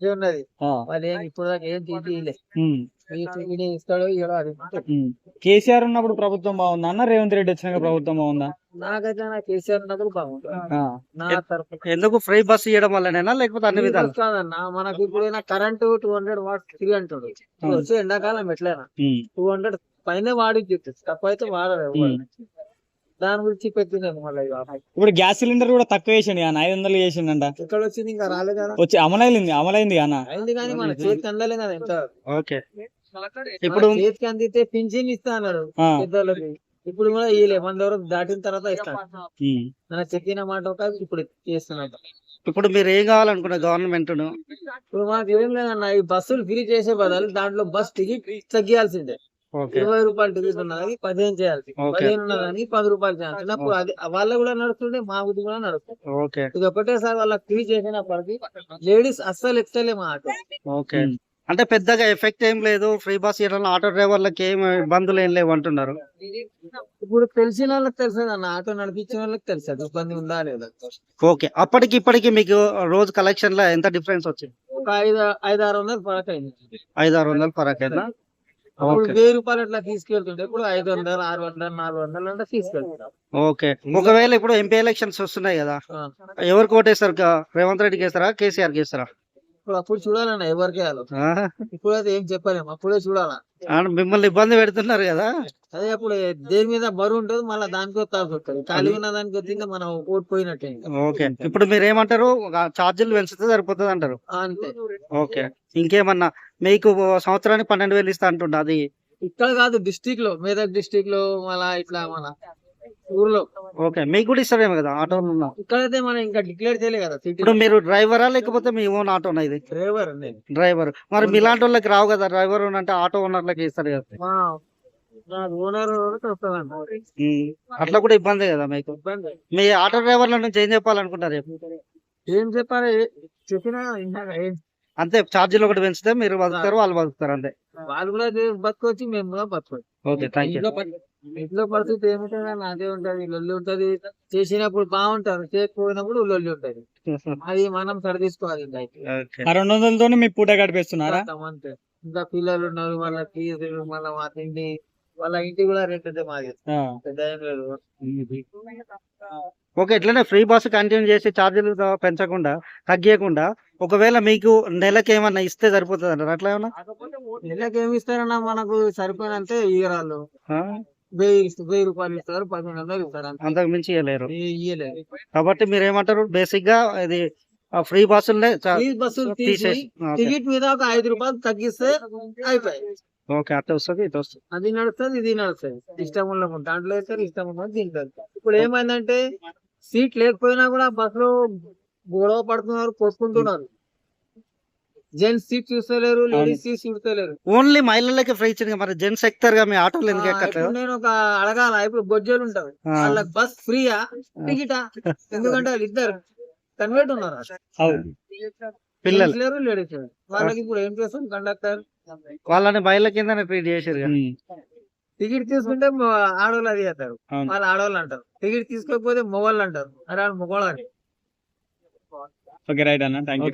ఇది ఉన్నది. వాళ్ళు ఏం ఇప్పుడు దాకా ఏం తీయలే ఇస్తాడో ఇవ్వడో అది. కేసీఆర్ ఉన్నప్పుడు ప్రభుత్వం బాగుందా అన్న? రేవంత్ రెడ్డి వచ్చినాక ప్రభుత్వం బాగుందా? నాకైతే నా కేసీఆర్ ఉన్నప్పుడు బాగుంటుంది ఎందుకు ఫ్రీ బస్ ఇవ్వడం వల్లనేనా? లేకపోతే అన్ని విధాలు? కాదన్న మనకు ఇప్పుడు current two hundred watts free అంటాడు. వచ్చే ఎండాకాలం ఎట్లయినా. టూ హండ్రెడ్ పైన వాడి చెప్తుంది తక్కువ అయితే వాడరు ఎవరు. దాని గురించి పెట్టినాను మళ్ళీ. ఇప్పుడు గ్యాస్ సిలిండర్ కూడా తక్కువ వేసిండు అన్న ఐదు వందలు చేసిండంట. ఎక్కడ వచ్చింది ఇంకా రాలేదు? కదా వచ్చి అమలైంది అమలైంది అన్న. అయింది కానీ మన చేతికి అందలే కదా ఎంత? ఓకే. ఇప్పుడు చేతికి అందితే పింఛన్ ఇస్తా అన్నాడు ఆ, పెద్దోళ్ళకి. ఇప్పుడు కూడా ఇయ్యలే వంద వరకు దాటిన తర్వాత ఇస్తాను ఉమ్, నా చెప్పిన మాట ఒక ఇప్పుడు చేస్తున్నాడు. ఇప్పుడు మీరు ఏం కావాలనుకున్న గవర్నమెంట్ ఇప్పుడు మాకు ఏం లేదన్న ఈ బస్సులు ఫ్రీ చేసే బదులు దాంట్లో బస్ టికెట్ తగ్గియాల్సిందే. ఇరవై రూపాయలు టికెట్ ఉన్నది పదిహేను చేయాలి ఓకే. పదిహేను ఉన్నదని పది రూపాయలు చేయాలి అప్పుడు అది వాళ్ళ కూడా నడుస్తుంటే మా బుద్ధి కూడా నడుస్తుంది. ఓకే. ఇది ఒకటేసారి వాళ్ళకి ఫ్రీ చేసినప్పటికీ లేడీస్ అస్సలు ఎక్కలే మా ఆటో. ఓకే. అంటే పెద్దగా ఎఫెక్ట్ ఏం లేదు ఫ్రీ బస్ ఇవ్వడం ఆటో డ్రైవర్లకి ఏం ఇబ్బందులు ఏం లేవు అంటున్నారు. ఇప్పుడు తెలిసిన వాళ్ళకి తెలుసది అన్న ఆటో నడిపించిన వాళ్ళకి తెలుసది ఇబ్బంది ఉందా లేదా? ఓకే. అప్పటికి ఇప్పటికి మీకు రోజు కలెక్షన్లో ఎంత డిఫరెన్స్ వచ్చింది? ఒక ఐదు ఐదు ఆరు వందలు ఫరక్ అయింది. ఐదు ఆరు వందలు ఫరక్ అయిందా? వెయ్యి రూపాయలు అట్లా తీసుకెళ్తుంటే ఇప్పుడు ఐదు వందలు ఆరు వందలు నాలుగు వందలు అంటే తీసుకెళ్తున్నాం ఓకే. ఒకవేళ ఇప్పుడు ఎంపీ ఎలక్షన్స్ వస్తున్నాయి కదా. ఎవరికి ఓటేస్తారు రేవంత్ రెడ్డికి వేస్తారా? కేసీఆర్కి వేస్తారా? ఇప్పుడు అప్పుడు చూడాలన్న ఎవరికి? ఇప్పుడైతే ఏం చెప్పలేము అప్పుడే చూడాలా. మిమ్మల్ని ఇబ్బంది పెడుతున్నారు కదా. అదే అప్పుడు దేని మీద బరువు ఉంటుంది మళ్ళీ దానికి వస్తుంది ఖాళీ ఉన్న దానికి వస్తే ఇంకా మనం ఓడిపోయినట్టే ఇంకా. ఓకే. ఇప్పుడు మీరు ఏమంటారు ఛార్జీలు పెంచితే సరిపోతుంది అంటారు. అంతే. ఓకే. ఇంకేమన్నా మీకు సంవత్సరానికి పన్నెండు వేలు ఇస్తా అంటుండ అది? ఇక్కడ కాదు డిస్టిక్లో మేదక్ డిస్టిక్లో మళ్ళా ఇట్లా మన ఊర్లో. ఓకే మీకు కూడా ఇస్తారేమో కదా ఆటోలు ఉన్నా. ఇక్కడైతే మనం ఇంకా డిక్లేర్ చేయలే కదా సిటీ ఇప్పుడు మీరు డ్రైవరా లేకపోతే మీ ఓన్ ఆటోనా ఇది? డ్రైవర్ నేను డ్రైవర్. మరి మీలాంటి వాళ్ళకి రావు కదా డ్రైవర్ అంటే ఆటో ఓనర్లకి ఇస్తారు కదా. మా ఓనర్ ఉమ్, అట్లా కూడా ఇబ్బంది కదా మీకు? ఇబ్బంది. మీ ఆటో డ్రైవర్ల నుంచి ఏం చెప్పాలనుకుంటారు చెప్పు. ఏం చెప్పాలి? చెప్పినా ఏం- అంతే ఛార్జీలు ఒకటి పెంచితే మీరు బతుకుతారు వాళ్ళు బతుకుతారు అంతే. వాళ్ళు కూడా బతకొచ్చి మేము కూడా బతకొచ్చు ఓకే థ్యాంక్ యూ ఇంట్లో ఇంట్లో పరిస్థితి అన్న అదే ఉంటది. లొల్లి ఉంటది. చేసినప్పుడు బాగుంటారు చేయకపోయినప్పుడు లొల్లి ఉంటది. అది మనం సరి తీసుకోవాలి ఇంకా అయితే. ఓకే. ఆ రెండు వందలతోనే మీ పూట గడిపేస్తున్నారా? అంతే. ఇంకా పిల్లలు ఉన్నారు వాళ్ళ ఫీజులు మళ్ళీ మా తిండి వాళ్ళ ఇంటి కూడా రెంట్ అయితే మాది. పెద్ద ఓకే ఇట్లనే ఫ్రీ బస్ కంటిన్యూ చేసి ఛార్జీలు పెంచకుండా తగ్గియకుండా ఒకవేళ మీకు నెలకి ఏమన్నా ఇస్తే సరిపోతుంది అంటారు అట్లా ఏమన్నా? నెలకి ఏమి ఇస్తారన్నా మనకు సరిపోయినంతే ఆ? వెయ్యి రూపాయలు ఇస్తారు పదిహేను వందలు ఇస్తారు అంతే. అంతకు మించి ఇవ్వలేరు కాబట్టి మీరు ఏమంటారు బేసిక్గా ఇది ఫ్రీ బస్సులనే బస్సులు తీసి. టికెట్ మీద ఒక ఐదు రూపాయలు తగ్గిస్తే అయిపోయి. ఓకే అట్లా వస్తుంది ఇటు వస్తుంది. అది నడుస్తుంది ఇది నడుస్తుంది. ఇష్టం ఉన్న దాంట్లో వేస్తారు ఇష్టం ఉన్న తింటారు. ఇప్పుడు ఏమైందంటే సీట్ లేకపోయినా కూడా బస్సులో గొడవ పడుతున్నారు కొట్టుకుంటున్నారు. జెంట్స్ సీట్ చూస్తలేరు లేడీస్ సీట్ చూస్తలేరు ఓన్లీ మహిళలకి ఫ్రీ ఇచ్చింది మరి. జెంట్స్ ఎక్కుతారుగా మీ ఆటోలు ఎందుకు ఎక్కట్లేదు? నేను ఒక అడగాల ఇప్పుడు బొజ్జోలు ఉంటారు. వాళ్ళకి బస్ ఫ్రీయా? టికెటా? ఎందుకంటే వాళ్ళు ఇద్దరు. కన్వర్ట్ ఉన్నారు. పిల్లలు. లేడీస్ వాళ్ళకి ఇప్పుడు ఏం చేస్తాం కండక్టర్. వాళ్ళని మహిళ కింద ట్రీట్ చేసారు ఉమ్, టికెట్ తీసుకుంటే ఆడవాళ్ళు అది చేస్తారు. వాళ్ళు ఆడవాళ్ళు అంటారు. టికెట్ తీసుకోకపోతే మొగోళ్ళు అంటారు. అరే వాళ్ళు మొగోళ్ళు అని ఓకే రైట్ అన్న. Thank you